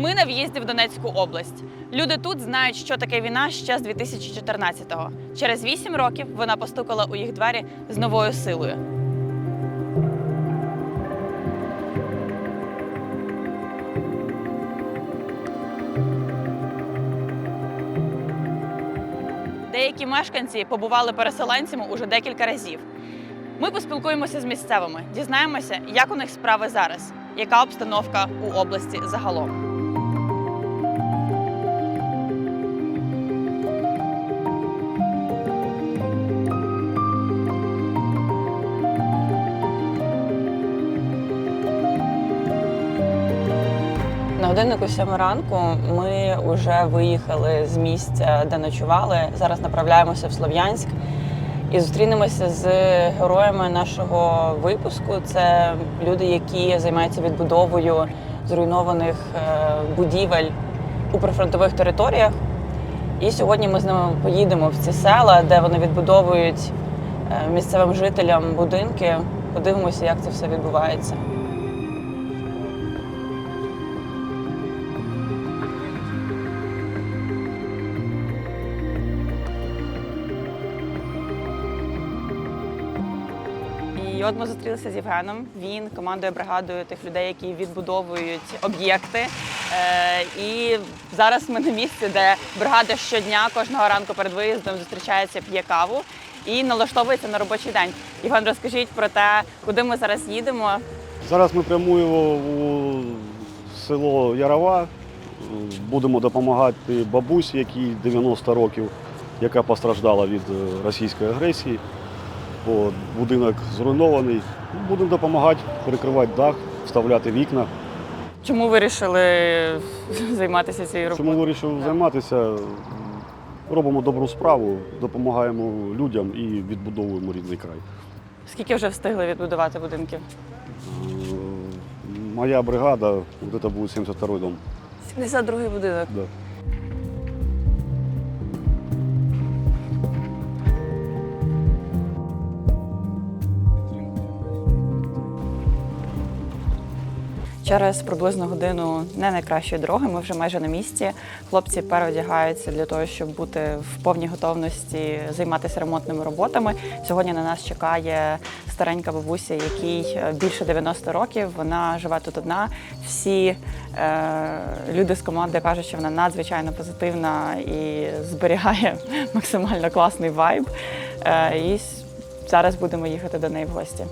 Ми на в'їзді в Донецьку область. Люди тут знають, що таке війна ще з 2014-го. Через вісім років вона постукала у їх двері з новою силою. Деякі мешканці побували переселенцями уже декілька разів. Ми поспілкуємося з місцевими, дізнаємося, як у них справи зараз, яка обстановка у області загалом. Годиннику 7 ранку ми вже виїхали з місця, де ночували. Зараз направляємося в Слов'янськ і зустрінемося з героями нашого випуску. Це люди, які займаються відбудовою зруйнованих е, будівель у прифронтових територіях. І сьогодні ми з ними поїдемо в ці села, де вони відбудовують е, місцевим жителям будинки. Подивимося, як це все відбувається. Ми зустрілися з Євгеном. Він командує бригадою тих людей, які відбудовують об'єкти. Е, і зараз ми на місці, де бригада щодня, кожного ранку перед виїздом зустрічається, п'є каву і налаштовується на робочий день. Євген, розкажіть про те, куди ми зараз їдемо. Зараз ми прямуємо у село Ярова. Будемо допомагати бабусі, якій 90 років, яка постраждала від е, російської агресії. Бо будинок зруйнований. Будемо допомагати перекривати дах, вставляти вікна. Чому вирішили займатися цією роботою? Чому вирішив займатися? Робимо добру справу, допомагаємо людям і відбудовуємо рідний край. Скільки вже встигли відбудувати будинків? Е, Моя бригада, от це буде 72-й дом. 72-й будинок. Да. Через приблизно годину не найкращої дороги. Ми вже майже на місці. Хлопці переодягаються для того, щоб бути в повній готовності займатися ремонтними роботами. Сьогодні на нас чекає старенька бабуся, якій е, більше 90 років. Вона живе тут одна. Всі е, люди з команди кажуть, що вона надзвичайно позитивна і зберігає максимально класний вайб. Е, і зараз будемо їхати до неї в гості.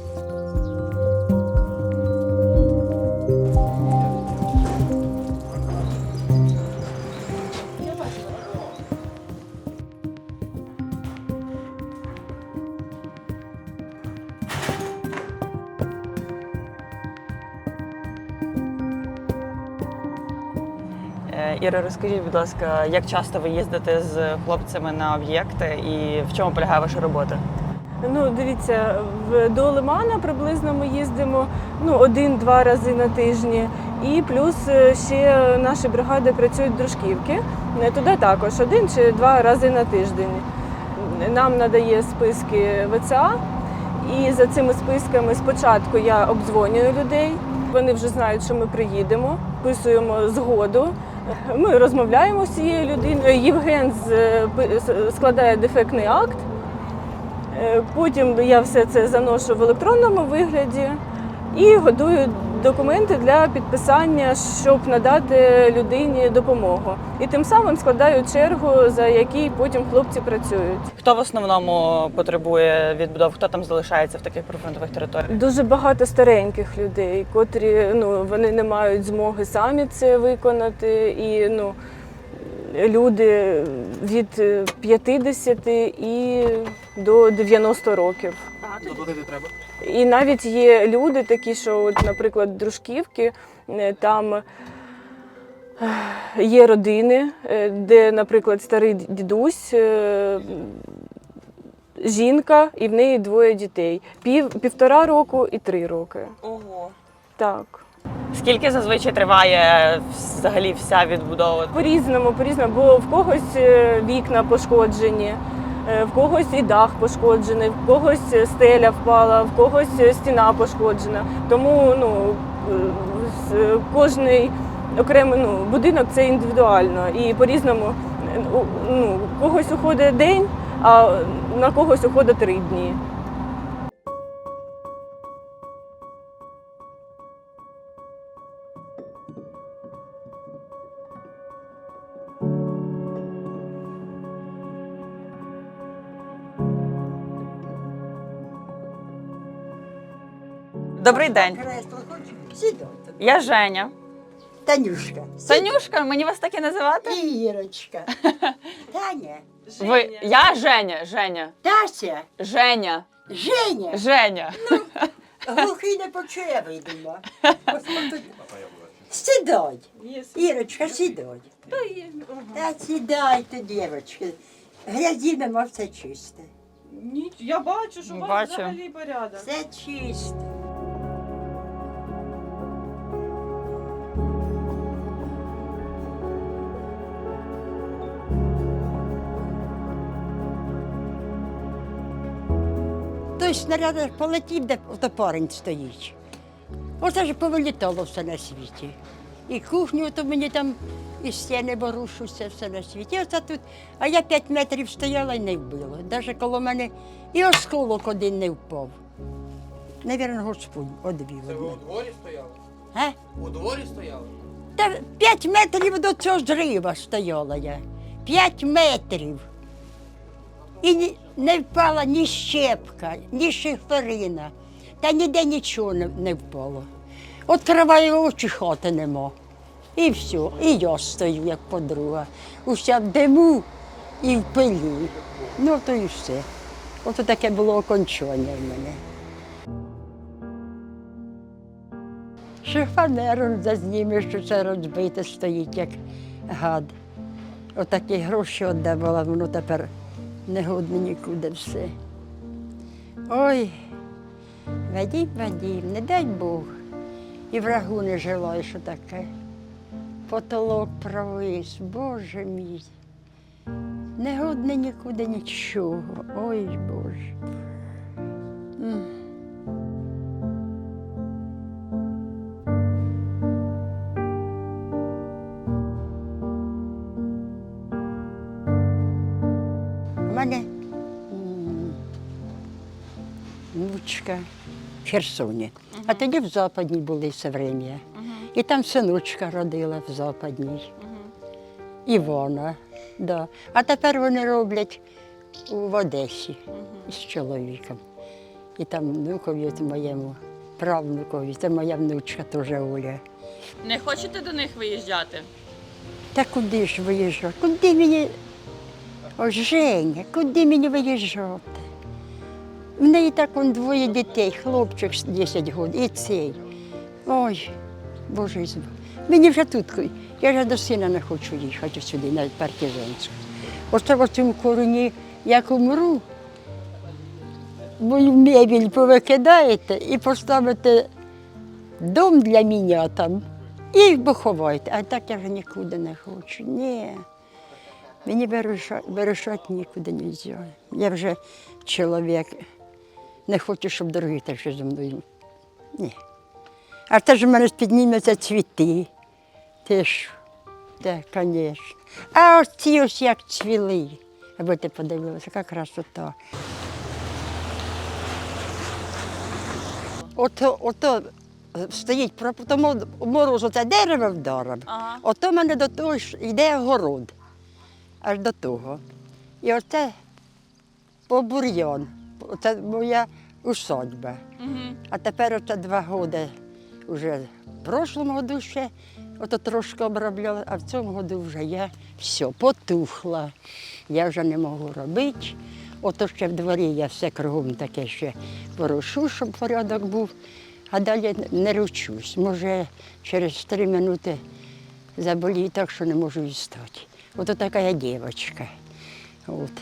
Іра, розкажіть, будь ласка, як часто ви їздите з хлопцями на об'єкти і в чому полягає ваша робота? Ну, дивіться, до Лимана приблизно ми їздимо ну, один-два рази на тижні. І плюс е, ще наші бригади працюють дружківки. Е, Туди також один чи два рази на тиждень. Нам надає списки ВЦА, і за цими списками спочатку я обдзвонюю людей. Вони вже знають, що ми приїдемо, вписуємо згоду. Ми розмовляємо з цією людиною. Євген с- складає дефектний акт. Е, Потім я все це заношу в електронному вигляді і готую документи для підписання, щоб надати людині допомогу. І тим самим складаю чергу, за якій потім хлопці працюють. Хто в основному потребує відбудов? Хто там залишається в таких прифронтових територіях? Дуже багато стареньких людей, котрі ну вони не мають змоги самі це виконати. І ну люди від е, 50 і до 90 років. І навіть є люди такі, що, от, наприклад, дружківки, е, там е, є родини, е, де, наприклад, старий дідусь, жінка, і в неї двоє дітей. Пів, півтора року і три роки. Ого. Так. Скільки зазвичай триває взагалі вся відбудова? По-різному, по-різному, бо в когось вікна пошкоджені, в когось і дах пошкоджений, в когось е, стеля впала, в когось е, стіна пошкоджена. Тому ну, е, кожний окремий ну, будинок це індивідуально і по-різному е, ну, у когось уходить день, а на когось уходить три дні. Добрий день. Кресло? Сідайте. Я Женя. Танюшка. Танюшка, мені вас так і називати? І Ірочка. Таня. Ви я Женя, Женя. Тася. Женя. Женя. Женя. Глухий не почує, видимо. Сідай. Ірочка, сідай. Та сідайте, дівчатки. Грязі нема, все чисте. Ні, я бачу, що у вас Бачу. взагалі порядок. Все чисто. Той снаряд полетів, де парень стоїть. Оце ж повилітало все на світі. І кухню, то мені там і стіни борушуся, все на світі. Оце тут. А я п'ять метрів стояла і не вбило. Навіть коло мене і осколок один не впав. Навірно, Господь одвів. Це ви у дворі стояли? А? У дворі стояли? Та п'ять метрів до цього зрива стояла я. П'ять метрів. І не впала ні щепка, ні шиферина. Та ніде нічого не, впало. Відкриваю очі, хати нема. І все. І я стою, як подруга. Уся в диму і в пилі. Ну, то і все. Ото таке було окончання в мене. Шифанером зазнімеш, що це розбите стоїть, як гад. Отакі гроші віддавала, воно тепер не нікуди все. Ой, Вадім, Вадім, не дай Бог. І врагу не желаю, що таке. Потолок провис, Боже мій. Не нікуди нічого. Ой, Боже. Внучка в Херсоні, а тоді в Западній були все время. І там синочка родила в Западній. Івона. Да. А тепер вони роблять в Одесі з чоловіком. І там внукові моєму, правнукові, це моя внучка теж Оля. Не хочете до них виїжджати? Та куди ж виїжджати? Куди мені. О, Женя, куди мені виїжджати? В неї так он двоє дітей, хлопчик 10 років і цей. Ой, Боже. Мені вже тут, я вже до сина не хочу їхати сюди, на партизанську. Оце в цьому короні, як умру, мою мебель повикидаєте і поставите дом для мене там. І їх поховайте. А так я вже нікуди не хочу. Ні. Мені вирушати нікуди не можна. Я вже чоловік. Не хочу, щоб дорогі так що зі мною. Ні. А те ж в мене піднімуться цвіти. Ти ж, так, звісно. А ось ці ось як цвіли. Аби ти подивилася, яка красота. Ото, ото стоїть, про- тому морозу це дерево вдаром. Ага. Ото в мене до того ж йде город, аж до того. І оце по бур'ян. Це моя усадьба. Угу. А тепер оце два роки вже в прошлому году ще ото трошки обробляла, а в цьому году вже я все потухла. Я вже не можу робити. Ото ще в дворі я все кругом таке ще порушу, щоб порядок був, а далі не ручусь. Може, через три минути заболію так, що не можу і стати. Ото така я дівчинка. От.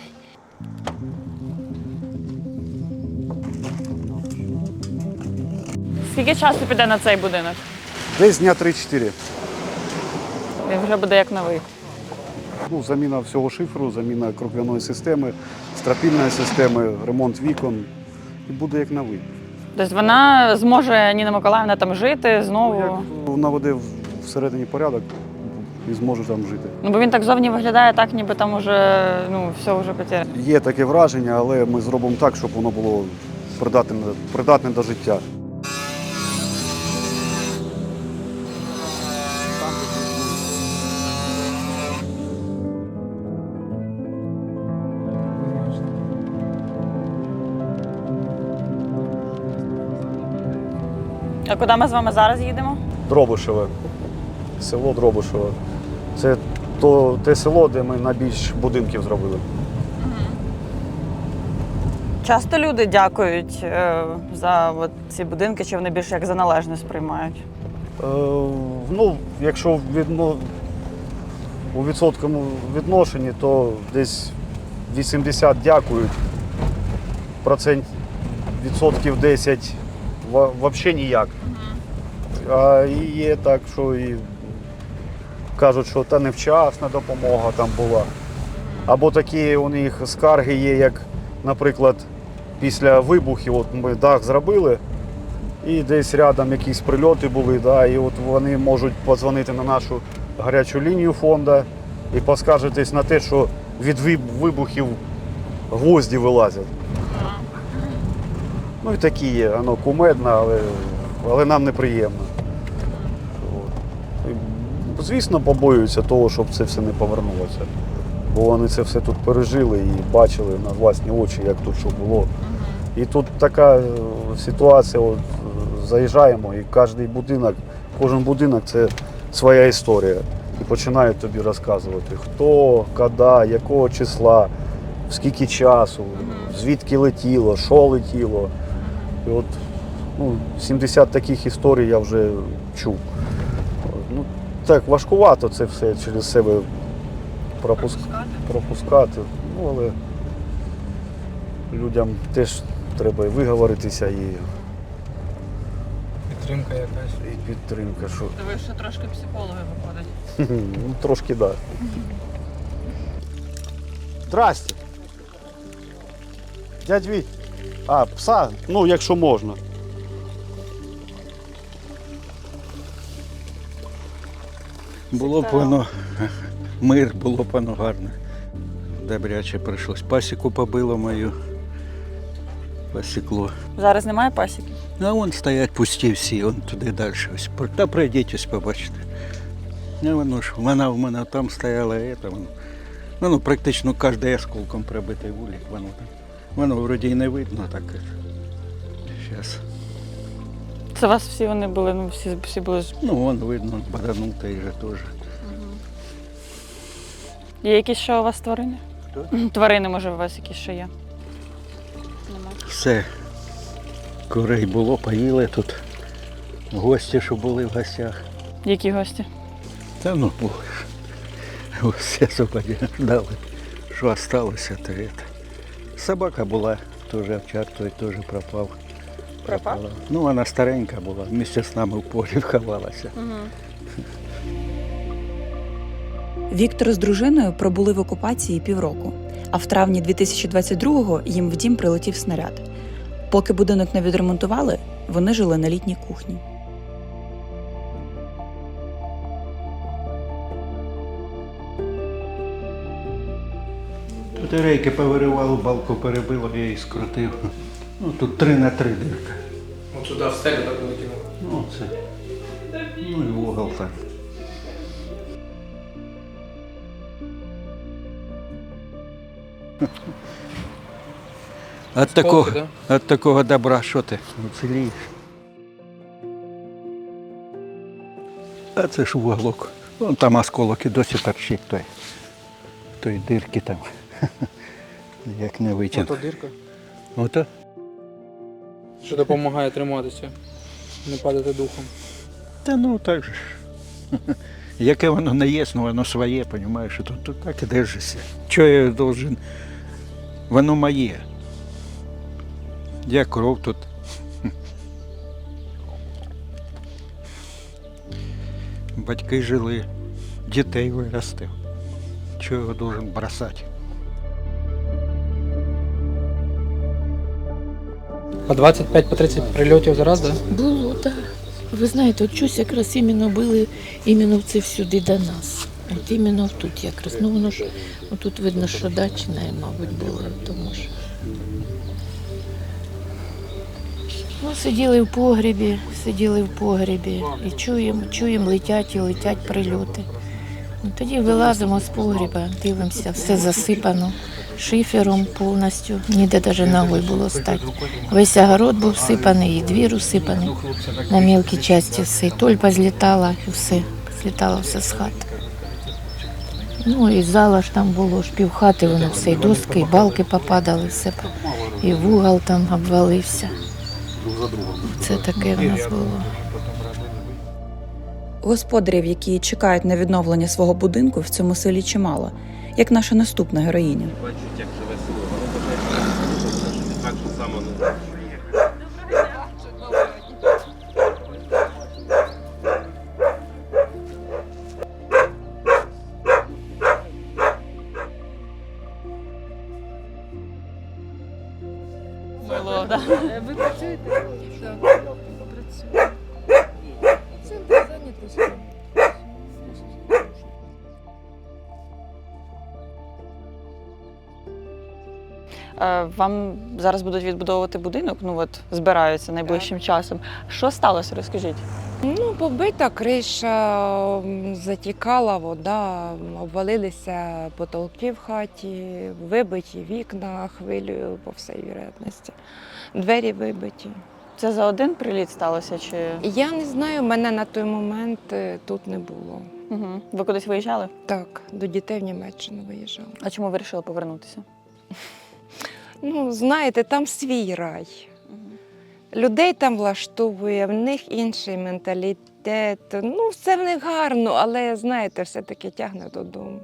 Скільки часу піде на цей будинок? Десь дня 3-4. Він вже буде як новий. Ну, заміна всього шифру, заміна кроквяної системи, стропільної системи, ремонт вікон. І буде як новий. Тобто вона зможе Ніна Миколаївна там жити знову. Як наводив всередині порядок і зможу там жити. Ну бо він так зовні виглядає, так ніби там уже ну все вже потеряно. Є таке враження, але ми зробимо так, щоб воно було придатне, придатне до життя. Куди ми з вами зараз їдемо? Дробишеве, село Дробишеве. Це то, те село, де ми найбільш будинків зробили. Часто люди дякують е, за от ці будинки, чи вони більше як за належне сприймають? Е, ну, якщо відно, у відсотковому відношенні, то десь 80 дякують, процент відсотків 10 взагалі ніяк. А є так, що і кажуть, що та невчасна допомога там була. Або такі у них скарги є, як, наприклад, після вибухів, от ми дах зробили, і десь рядом якісь прильоти були, да, і от вони можуть подзвонити на нашу гарячу лінію фонду і поскаржитись на те, що від вибухів гвозді вилазять. Ну і такі є, воно кумедно, але, але нам неприємно. Звісно, побоюються того, щоб це все не повернулося. Бо вони це все тут пережили і бачили на власні очі, як тут що було. І тут така е, ситуація, от, е, заїжджаємо, і кожен будинок, кожен будинок це своя історія. І починають тобі розказувати, хто, коли, якого числа, скільки часу, звідки летіло, що летіло. І от ну, 70 таких історій я вже чув. Так, важкувато це все через себе пропуск... пропускати. Ну, але людям теж треба і виговоритися, і, Підтримка якась. і підтримка. Що... Ви ще трошки психологи виходить. Ну, трошки так. Да. Здрасте. Дядь Віть. А, пса? Ну, якщо можна. Було б воно мир, було б воно гарне. Добряче прийшлось. Пасіку побило мою. Посікло. Зараз немає пасіки. А вон стоять пусті всі, вон туди далі. Ось. Та пройдіть ось побачите. А воно ж, вона в мене там стояла, і воно. Ну, ну, практично кожен осколком прибитий вулик, воно там. Воно вроді і не видно так. Зараз. Це вас всі вони були, ну всі, всі були ж. Ну, вон видно, баданутий же теж. Є якісь ще у вас тварини? Хто? Тварини, може, у вас якісь ще є? Нема. Все. Курей було, поїли тут. Гості, що були в гостях. Які гості? Та ну були. Все ждали. Що осталося, то это. Собака була, теж овчар той теж пропав. Пропав? Пропала. Ну, вона старенька була, вместе з нами в полі ховалася. Віктор з дружиною пробули в окупації півроку, а в травні 2022-го їм в дім прилетів снаряд. Поки будинок не відремонтували, вони жили на літній кухні. Батарейки повиривало, балку перебило, я її скрутив. Ну, тут три на три дирка. От сюди в стелю так вилетіло. Ну, це. Ну і угол там. От такого, да? от такого добра, що ти уцілієш? А це ж уголок. Вон там осколок і досі торчить той. Той дирки там. Як не витягнути. Ото дирка. Ото. Що допомагає триматися, не падати духом. Та ну так же. Яке воно не є, ну воно своє, розумієш, тут, тут так і держишся. Чого я должен? Воно моє. Я кров тут. Батьки жили, дітей виростив. Чого його должен бросати? По 25 по 30 прильотів за раз, так? Було, так. Ви знаєте, от щось якраз іменно били іменно в це всюди до нас. От іменно тут якраз. Ну воно ж отут видно, що дачне, мабуть, було, тому що. Ну, сиділи в погрібі, сиділи в погрібі і чуємо, чуємо, летять і летять прильоти. Ну, тоді вилазимо з погріба, дивимося, все засипано шифером повністю, ніде навіть ногою було стати. Весь огород був всипаний, і двір усипаний на мілкі часті все. І тольпа злітала, і все, злітало все з хати. Ну і зала ж там було, ж півхати, воно все, і доски, і балки попадали, все, і вугол там обвалився. Це таке в нас було. Господарів, які чекають на відновлення свого будинку, в цьому селі чимало, як наша наступна героїня. Вам зараз будуть відбудовувати будинок, ну от збираються найближчим часом. Що сталося? Розкажіть. Ну, побита криша, затікала вода, обвалилися потолки в хаті, вибиті вікна хвилею по всій вірятності. Двері вибиті. Це за один приліт сталося? Чи Я не знаю, мене на той момент е, тут не було. угу. ви кудись виїжджали? Так, до дітей в Німеччину виїжджала. А чому вирішили повернутися? Ну, знаєте, там свій рай. Людей там влаштовує, в них інший менталітет. Ну, все в них гарно, але знаєте, все-таки тягне додому.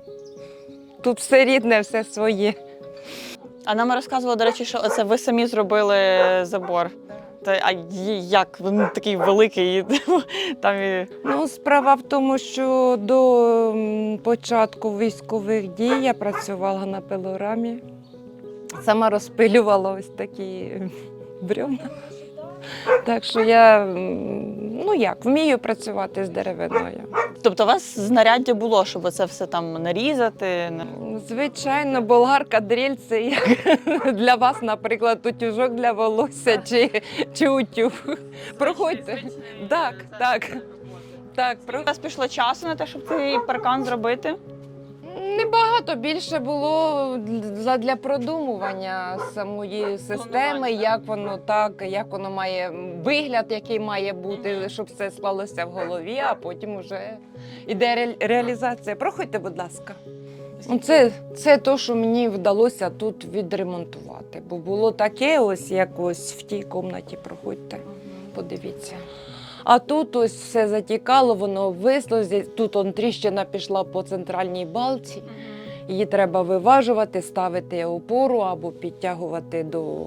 Тут все рідне, все своє. А нам розказували, до речі, що це ви самі зробили забор. Та, а як? Він такий великий, і там і Ну, справа в тому, що до початку військових дій я працювала на пилорамі. Сама розпилювала ось такі бревна. Так що я, ну як, вмію працювати з деревиною. Тобто у вас знаряддя було, щоб це все там нарізати. Звичайно, болгарка дріль це як для вас, наприклад, утюжок для волосся чи, чи утюг. Проходьте. Так, так. Так, У про... вас пішло часу на те, щоб цей паркан зробити. Небагато більше було для, для продумування самої системи, як воно так, як воно має вигляд, який має бути, щоб все склалося в голові, а потім вже іде ре- реалізація. Проходьте, будь ласка. Це, це те, що мені вдалося тут відремонтувати. Бо було таке, ось як ось в тій кімнаті. Проходьте, подивіться. А тут ось все затікало, воно вислозі. Тут он тріщина пішла по центральній балці. Її треба виважувати, ставити опору або підтягувати до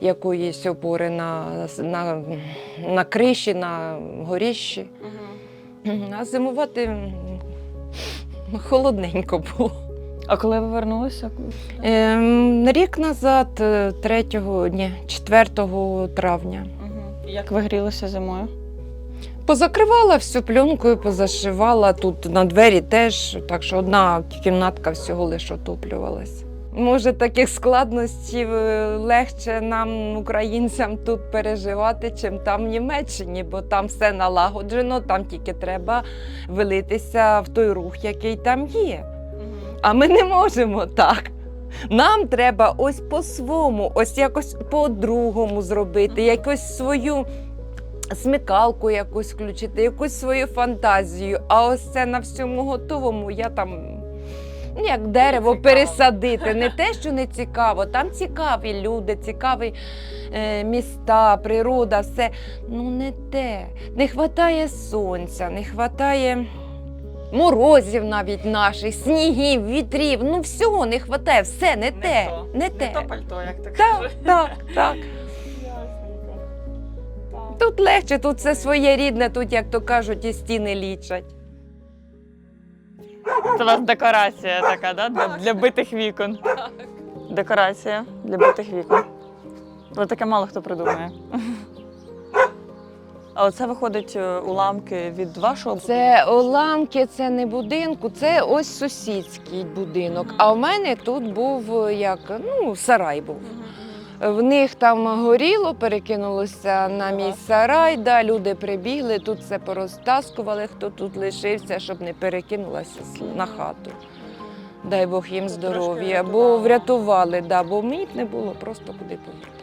якоїсь опори на, на, на криші, на горіщі. А зимувати холодненько було. А коли ви вернулися? Ем, рік назад, е, 3, ні, 4 травня. Як ви грілися зимою? Позакривала всю пленкою, позашивала тут на двері теж, так що одна кімнатка всього лише отоплювалась. Може, таких складностей е, легше нам, українцям, тут переживати, чим там в Німеччині, бо там все налагоджено, там тільки треба вилитися в той рух, який там є. А ми не можемо так. Нам треба ось по-свому, ось якось по-другому зробити, якось свою смикалку якусь включити, якусь свою фантазію. А ось це на всьому готовому я там. Ну, як дерево пересадити, не те, що не цікаво. Там цікаві люди, цікаві е, міста, природа, все. Ну не те. Не вистачає сонця, не вистачає морозів навіть наших, снігів, вітрів. Ну всього не вистачає, все не, те. то. Не те. пальто, як так Так, так, так. Тут легше, тут все своє рідне, тут, як то кажуть, і стіни лічать. Це у вас декорація така, да? Для, для битих вікон. Декорація для битих вікон. Ось таке мало хто придумає. А оце виходить е, уламки від вашого Це уламки, це не будинку, це ось сусідський будинок. А в мене тут був е, як ну, сарай був. В них там горіло, перекинулося на мій сарай, да, люди прибігли, тут все порозтаскували, хто тут лишився, щоб не перекинулося на хату. Дай Бог їм здоров'я. Бо врятували. да, бо мені не було просто куди повертатися.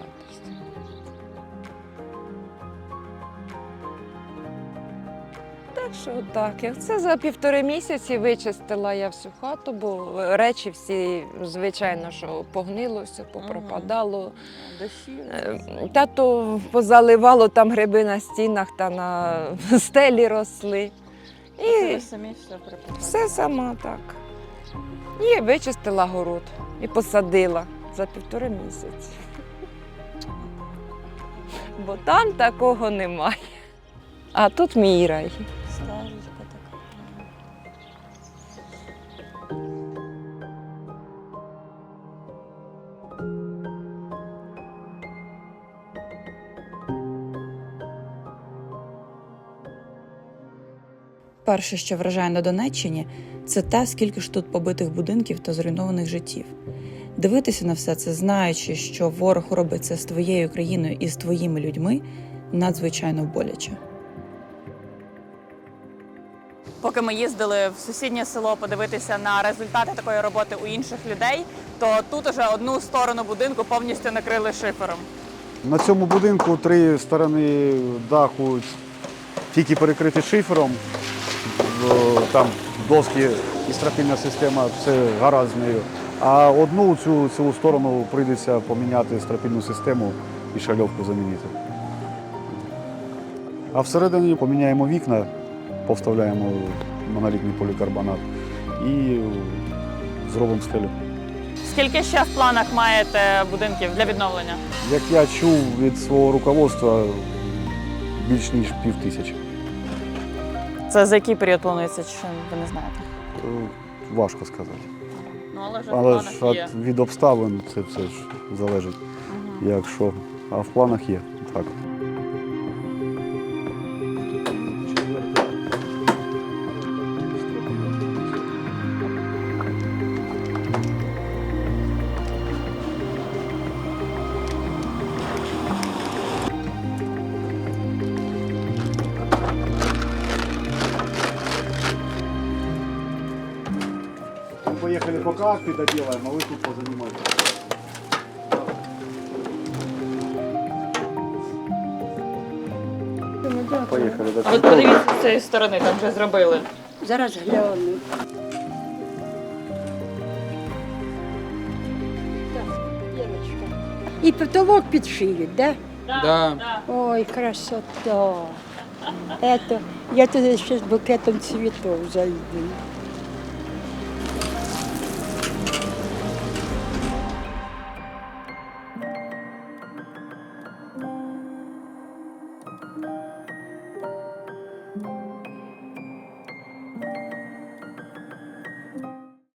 Так що так, я це за півтори місяці вичистила я всю хату, бо речі всі, звичайно, що погнилося, попропадало. Е, Тато позаливало там гриби на стінах та на стелі росли. І самі все приписали. все сама так. І вичистила город і посадила за півтори місяці. Бо там такого немає. А тут мій рай. Перше, що вражає на Донеччині, це те, скільки ж тут побитих будинків та зруйнованих життів. Дивитися на все це, знаючи, що ворог робить це з твоєю країною і з твоїми людьми, надзвичайно боляче. Поки ми їздили в сусіднє село подивитися на результати такої роботи у інших людей, то тут уже одну сторону будинку повністю накрили шифером. На цьому будинку три сторони даху тільки перекриті шифером. Там доски і стропільна система, все гаразд нею. А одну цю цю сторону прийдеться поміняти стропільну систему і шальовку замінити. А всередині поміняємо вікна, повставляємо монолітний полікарбонат і зробимо стелю. Скільки ще в планах маєте будинків для відновлення? Як я чув від свого руководства, більш ніж пів тисячі. Це за який період планується, чи ви не знаєте? Е, Важко сказати. Ну але вже Але ж от від обставин це все ж залежить. Якщо. А в планах є. Так. Поїхали доделаем, а ви тут позанимайтесь. Поїхали до А от подивіться з цієї сторони, там вже зробили. Зараз гляну. І потолок підшиють, да? Да. Ой, красота. Это, я туди ще з букетом цвітів зайду.